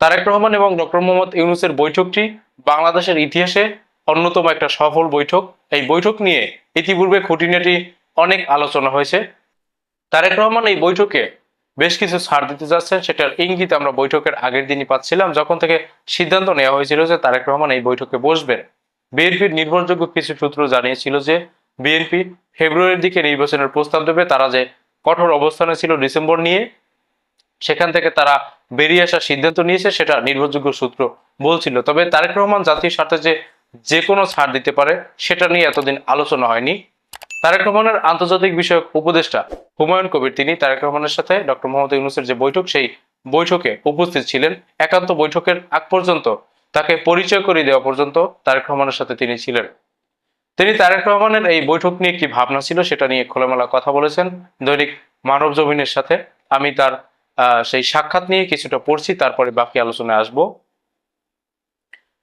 তারেক রহমান এবং ডক্টর মোহাম্মদ ইউনুসের বৈঠকটি বাংলাদেশের ইতিহাসে অন্যতম একটা সফল বৈঠক। এই বৈঠক নিয়ে ইতিপূর্বে খুঁটিনাটি অনেক আলোচনা হয়েছে। তারেক রহমান এই বৈঠকে বেশ কিছু ছাড় দিতে যাচ্ছেন। সেটার ইঙ্গিত আমরা বৈঠকের আগের দিনই পাচ্ছিলাম, যখন থেকে সিদ্ধান্ত নেওয়া হয়েছিল যে তারেক রহমান এই বৈঠকে বসবেন। বিএনপির নির্ভরযোগ্য কিছু সূত্র জানিয়েছিল যে বিএনপি ফেব্রুয়ারির দিকে নির্বাচনের প্রস্তাব দেবে। তারা যে কঠোর অবস্থানে ছিল ডিসেম্বর নিয়ে, সেখান থেকে তারা বেরিয়ে আসার সিদ্ধান্ত নিয়েছে, সেটা নির্ভরযোগ্য সূত্র বলছিল। তবে তারেক রহমান জাতীয় স্বার্থে যে যে কোনো ছাড় দিতে পারে, সেটা নিয়ে এতদিন আলোচনা হয়নি। তারেক রহমানের আন্তর্জাতিক বিষয়ক উপদেষ্টা হুমায়ুন কবির, তিনি তারেক রহমানের সাথে ডক্টর মোহাম্মদ ইউনুসের যে বৈঠক, সেই বৈঠকে উপস্থিত ছিলেন। একান্ত বৈঠকের আগ পর্যন্ত তাকে পরিচয় করে দেওয়া পর্যন্ত তারেক রহমানের সাথে তিনি ছিলেন। তিনি তারেক রহমানের এই বৈঠক নিয়ে কি ভাবনা ছিল, সেটা নিয়ে খোলামেলা কথা বলেছেন। দৈনিক মানব জমিনের সাথে আমি তার সেই সাক্ষাৎ নিয়ে কিছুটা পড়ছি, তারপরে বাকি আলোচনায় আসব।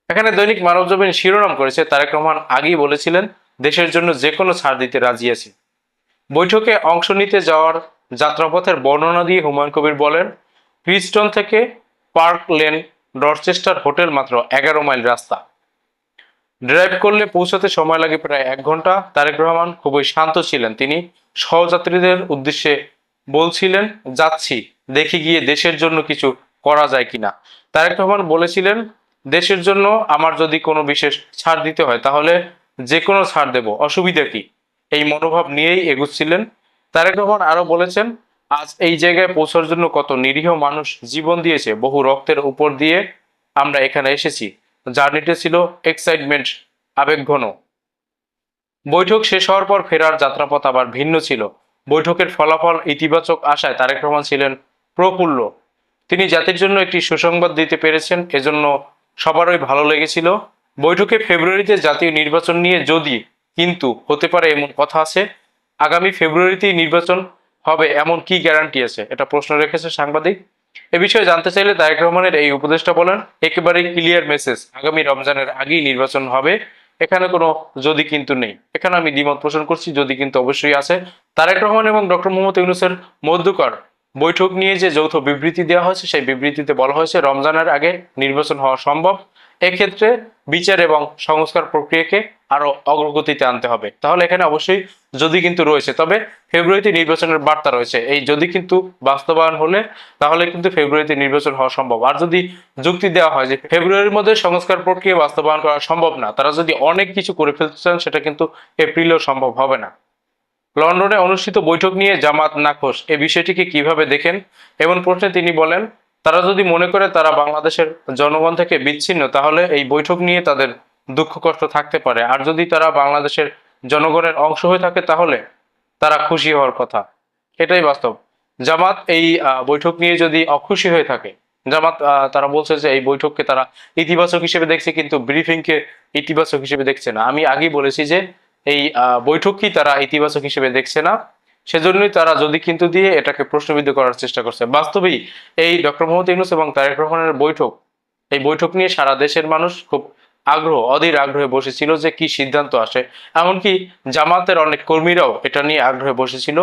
এখানে দৈনিক মানব জমিন শিরোনাম করেছে, তারেক রহমান আগেই বলেছিলেন, দেশের জন্য যে কোনো ছাড় দিতে রাজি আছে। বৈঠকে অংশ নিতে যাওয়ার যাত্রাপথের বর্ণনা দিয়ে হুমায়ুন কবির বলেন ক্রিস্টন থেকে পার্ক লেন ডরচেস্টার হোটেল মাত্র এগারো মাইল রাস্তা। ড্রাইভ করলে পৌঁছাতে সময় লাগে প্রায় এক ঘণ্টা। তারেক রহমান খুবই শান্ত ছিলেন। তিনি সহযাত্রীদের উদ্দেশ্যে বলছিলেন, যাচ্ছি। দেখি গিয়ে দেশের জন্য কিছু করা যায় কিনা। তারেক রহমান বলেছিলেন, দেশের জন্য আমার যদি কোনো বিশেষ ছাড় দিতে হয়, তাহলে যে কোনো ছাড় দেব। অসুবিধা কি? এই মনোভাব নিয়েই এগুচ্ছিলেন। তারেক রহমান আরও বলেছেন, আজ এই জায়গায় পৌঁছার জন্য কত নিরীহ মানুষ জীবন দিয়েছে, বহু রক্তের উপর দিয়ে আমরা এখানে এসেছি। জার্নিটা ছিল এক্সাইটমেন্ট, আবেগঘন। বৈঠক শেষ হওয়ার পর ফেরার যাত্রাপথ আবার ভিন্ন ছিল। বৈঠকের ফলাফল ইতিবাচক আশায় তারেক রহমান ছিলেন প্রফুল্ল। তিনি জাতির জন্য একটি সুসংবাদ দিতে পেরেছেন, এজন্য সবারই ভালো লেগেছিল। বৈঠকে ফেব্রুয়ারিতে জাতীয় নির্বাচন নিয়ে যদি কিন্তু হতে পারে এমন কথা আছে, আগামী ফেব্রুয়ারিতেই নির্বাচন হবে এমন কি গ্যারান্টি আছে? এটা প্রশ্ন রেখেছে সাংবাদিক। এ বিষয়ে জানতে চাইলে তারেক রহমানের এই উপদেষ্টা বলেন, একেবারেই ক্লিয়ার মেসেজ আগামী রমজানের আগেই নির্বাচন হবে। এখানে কোনো যদি কিন্তু নেই। এখানে আমি দ্বিমত পোষণ করছি, যদি কিন্তু অবশ্যই আছে। তারেক রহমান এবং ডক্টর মোহাম্মদ ইউনুসের মধ্যকার বৈঠক নিয়ে যে যৌথ বিবৃতি দেওয়া হয়েছে, সেই বিবৃতিতে বলা হয়েছে, রমজানের আগে নির্বাচন হওয়া সম্ভব। এক্ষেত্রে বিচার এবং সংস্কার প্রক্রিয়াকে আরও অগ্রগতিতে আনতে হবে। তাহলে এখানে অবশ্যই যদি কিন্তু রয়েছে, তবে ফেব্রুয়ারিতে নির্বাচনের বার্তা রয়েছে। এই যদি কিন্তু বাস্তবায়ন হলে, তাহলে কিন্তু ফেব্রুয়ারিতে নির্বাচন হওয়া সম্ভব। আর যদি যুক্তি দেওয়া হয় যে ফেব্রুয়ারির মধ্যে সংস্কার প্রক্রিয়া বাস্তবায়ন করা সম্ভব না, তারা যদি অনেক কিছু করে ফেলতে চান, সেটা কিন্তু এপ্রিলেও সম্ভব হবে না। লন্ডনে অনুষ্ঠিত বৈঠক নিয়ে জামাত নাখোশ। এই বিষয়টিকে কীভাবে দেখেন? এমন প্রশ্নে তিনি বলেন, তারা যদি মনে করে তারা বাংলাদেশের জনগণ থেকে বিচ্ছিন্ন, তাহলে এই বৈঠক নিয়ে তাদের দুঃখ কষ্ট থাকতে পারে। আর যদি তারা বাংলাদেশের জনগণের অংশ হয়ে থাকে, তাহলে তারা খুশি হওয়ার কথা। এটাই বাস্তব। জামাত এই বৈঠক নিয়ে যদি অখুশি হয়ে থাকে, জামাত তারা বলছে যে এই বৈঠককে তারা ইতিবাচক হিসেবে দেখছে, কিন্তু ব্রিফিংকে ইতিবাচক হিসেবে দেখছে না। আমি আগেই বলেছি যে এই বৈঠকই তারা ইতিবাচক হিসেবে দেখছে না। সেজন্যই তারা যদি কিন্তু দিয়ে এটাকে প্রশ্নবিদ্ধ করার চেষ্টা করছে। বাস্তবেই এই ডক্টর মোহাম্মদ ইউনুস এবং তারেক রহমানের বৈঠক, এই বৈঠক নিয়ে সারা দেশের মানুষ খুব আগ্রহ, অধীর আগ্রহে বসেছিল যে কি সিদ্ধান্ত আসে। এমনকি জামাতের অনেক কর্মীরাও এটা নিয়ে আগ্রহে বসেছিল।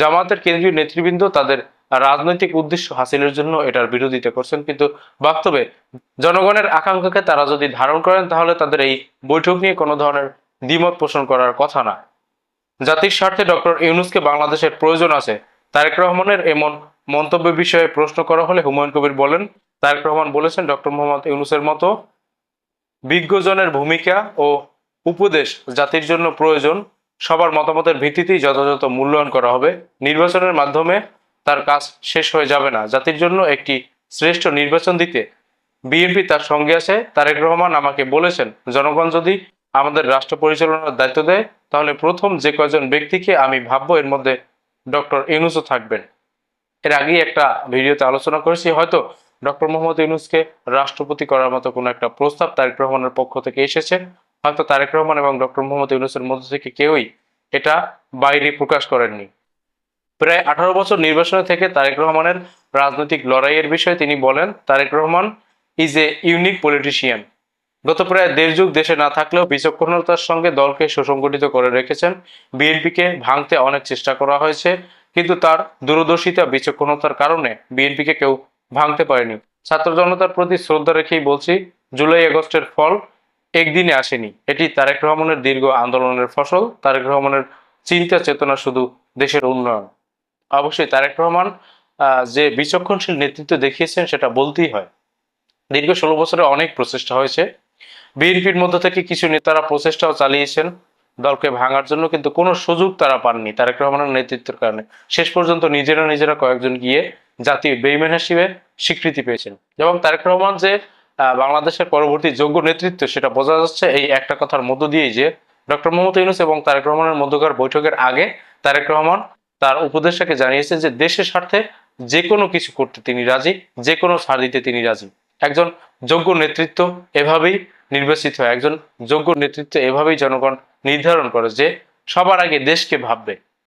জামাতের কেন্দ্রীয় নেতৃবৃন্দ তাদের রাজনৈতিক উদ্দেশ্য হাসিলের জন্য এটার বিরোধিতা করছেন। কিন্তু বাস্তবে জনগণের আকাঙ্ক্ষাকে তারা যদি ধারণ করেন, তাহলে তাদের এই বৈঠক নিয়ে কোনো ধরনের দ্বিমত পোষণ করার কথা না। জাতির স্বার্থে ডক্টর ইউনুসকে বাংলাদেশের প্রয়োজন আছে। তারেক রহমানের এমন মন্তব্য বিষয়ে প্রশ্ন করা হলে হুমায়ুন কবির বলেন, তারেক রহমান বলেছেন ডক্টর মোহাম্মদ ইউনুসের মতো বিজ্ঞজনের ভূমিকা ও উপদেশ জাতির জন্য প্রয়োজন, সবার মতামতের ভিত্তিতেই যথাযথ মূল্যায়ন করা হবে। নির্বাচনের মাধ্যমে তার কাজ শেষ হয়ে যাবে না। জাতির জন্য একটি শ্রেষ্ঠ নির্বাচন দিতে বিএনপি তার সঙ্গে আছে। তারেক রহমান আমাকে বলেছেন, জনগণ যদি আমাদের রাষ্ট্র পরিচালনার দায়িত্ব দেয়, তাহলে প্রথম যে কয়জন ব্যক্তিকে আমি ভাববো, এর মধ্যে ডক্টর ইউনুসও থাকবেন। এর আগেই একটা ভিডিওতে আলোচনা করেছি, হয়তো ডক্টর মোহাম্মদ ইউনুসকে রাষ্ট্রপতি করার মতো কোনো একটা প্রস্তাব তারেক রহমানের পক্ষ থেকে এসেছে। হয়তো তারেক রহমান এবং ডক্টর মোহাম্মদ ইউনুসের মধ্যে থেকে কেউই এটা বাইরে প্রকাশ করেননি। প্রায় আঠারো বছর নির্বাচনে থেকে তারেক রহমানের রাজনৈতিক লড়াইয়ের বিষয়ে তিনি বলেন, Tarek Rahman is a unique politician গত প্রায় দেড় যুগ দেশে না থাকলেও বিচক্ষণতার সঙ্গে দলকে সুসংগঠিত করে রেখেছেন। বিএনপিকে ভাঙতে অনেক চেষ্টা করা হয়েছে, কিন্তু তার দূরদর্শিতা, বিচক্ষণতার কারণে বিএনপিকে কেউ ভাঙতে পারেনি। ছাত্র জনতার প্রতি শ্রদ্ধা রেখেই বলছি, জুলাই আগস্টের ফল একদিনে আসেনি। এটি তারেক রহমানের দীর্ঘ আন্দোলনের ফসল। তারেক রহমানের চিন্তা চেতনা শুধু দেশের উন্নয়ন। অবশ্যই তারেক রহমান যে বিচক্ষণশীল নেতৃত্ব দেখিয়েছেন সেটা বলতেই হয়। দীর্ঘ ষোলো বছরে অনেক প্রচেষ্টা হয়েছে। বিএনপির মধ্যে থেকে কিছু নেতারা প্রচেষ্টাও চালিয়েছেন দলকে ভাঙার জন্য, কিন্তু কোনো সুযোগ তারা পাননি। তারেক রহমানের নেতৃত্বের কারণে। শেষ পর্যন্ত নিজেরা নিজেরা কয়েকজন গিয়ে জাতীয় বেইমান হিসেবে স্বীকৃতি পেয়েছেন। এবং তারেক রহমান যে বাংলাদেশের পরবর্তী যোগ্য নেতৃত্ব, সেটা বোঝা যাচ্ছে এই একটা কথার মধ্য দিয়েই যে, ডক্টর মোহাম্মদ ইউনুস এবং তারেক রহমানের মধ্যকার বৈঠকের আগে তারেক রহমান তার উপদেষ্টাকে জানিয়েছেন যে, দেশের স্বার্থে যে কোনো কিছু করতে তিনি রাজি যে কোনো ছাড় দিতে তিনি রাজি। একজন যোগ্য নেতৃত্ব এভাবেই নির্বাচিত হয় একজন যোগ্য নেতৃত্ব এভাবেই জনগণ নির্ধারণ করে যে সবার আগে দেশকে ভাববে।